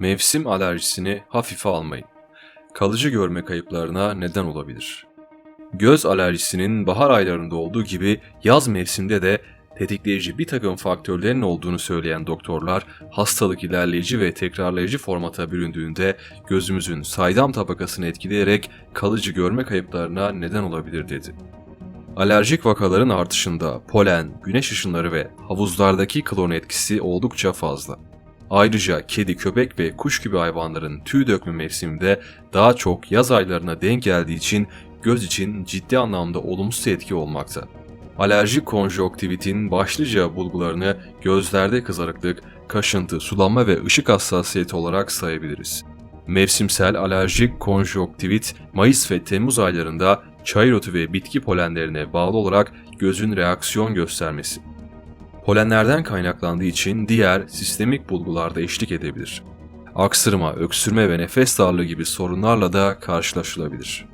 Mevsim alerjisini hafife almayın. Kalıcı görme kayıplarına neden olabilir. Göz alerjisinin bahar aylarında olduğu gibi yaz mevsiminde de tetikleyici bir takım faktörlerin olduğunu söyleyen doktorlar, hastalık ilerleyici ve tekrarlayıcı formata büründüğünde gözümüzün saydam tabakasını etkileyerek kalıcı görme kayıplarına neden olabilir dedi. Alerjik vakaların artışında polen, güneş ışınları ve havuzlardaki klor etkisi oldukça fazla. Ayrıca kedi, köpek ve kuş gibi hayvanların tüy dökme mevsiminde daha çok yaz aylarına denk geldiği için göz için ciddi anlamda olumsuz etki olmakta. Alerjik konjonktivitin başlıca bulgularını gözlerde kızarıklık, kaşıntı, sulanma ve ışık hassasiyeti olarak sayabiliriz. Mevsimsel alerjik konjonktivit Mayıs ve Temmuz aylarında çayır otu ve bitki polenlerine bağlı olarak gözün reaksiyon göstermesi. Polenlerden kaynaklandığı için diğer sistemik bulgularda eşlik edebilir. Aksırma, öksürme ve nefes darlığı gibi sorunlarla da karşılaşılabilir.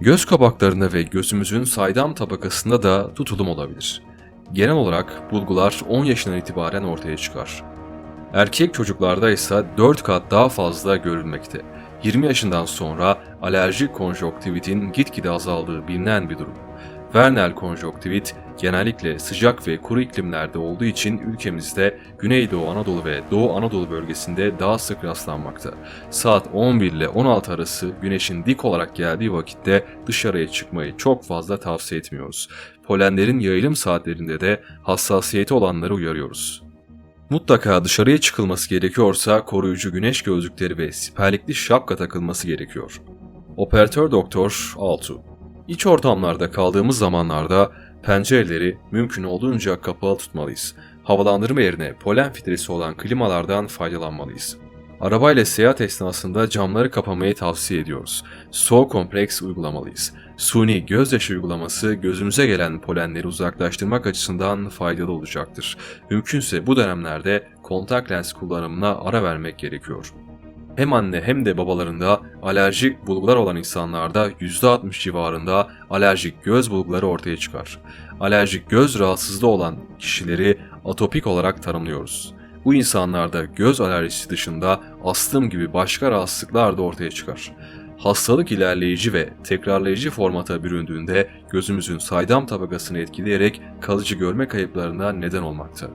Göz kapaklarında ve gözümüzün saydam tabakasında da tutulum olabilir. Genel olarak bulgular 10 yaşından itibaren ortaya çıkar. Erkek çocuklarda ise 4 kat daha fazla görülmekte. 20 yaşından sonra alerjik konjonktivitin gitgide azaldığı bilinen bir durum. Vernal konjonktivit genellikle sıcak ve kuru iklimlerde olduğu için ülkemizde Güneydoğu Anadolu ve Doğu Anadolu bölgesinde daha sık rastlanmakta. Saat 11 ile 16 arası güneşin dik olarak geldiği vakitte dışarıya çıkmayı çok fazla tavsiye etmiyoruz. Polenlerin yayılım saatlerinde de hassasiyeti olanları uyarıyoruz. Mutlaka dışarıya çıkılması gerekiyorsa koruyucu güneş gözlükleri ve siperlikli şapka takılması gerekiyor. Operatör Doktor Altu İç ortamlarda kaldığımız zamanlarda pencereleri mümkün olduğunca kapalı tutmalıyız. Havalandırma yerine polen filtresi olan klimalardan faydalanmalıyız. Arabayla seyahat esnasında camları kapamayı tavsiye ediyoruz. Soğuk kompleks uygulamalıyız. Suni gözyaşı uygulaması gözümüze gelen polenleri uzaklaştırmak açısından faydalı olacaktır. Mümkünse bu dönemlerde kontak lens kullanımına ara vermek gerekiyor. Hem anne hem de babalarında alerjik bulgular olan insanlarda %60 civarında alerjik göz bulguları ortaya çıkar. Alerjik göz rahatsızlığı olan kişileri atopik olarak tanımlıyoruz. Bu insanlarda göz alerjisi dışında astım gibi başka rahatsızlıklar da ortaya çıkar. Hastalık ilerleyici ve tekrarlayıcı formata büründüğünde gözümüzün saydam tabakasını etkileyerek kalıcı görme kayıplarına neden olmakta.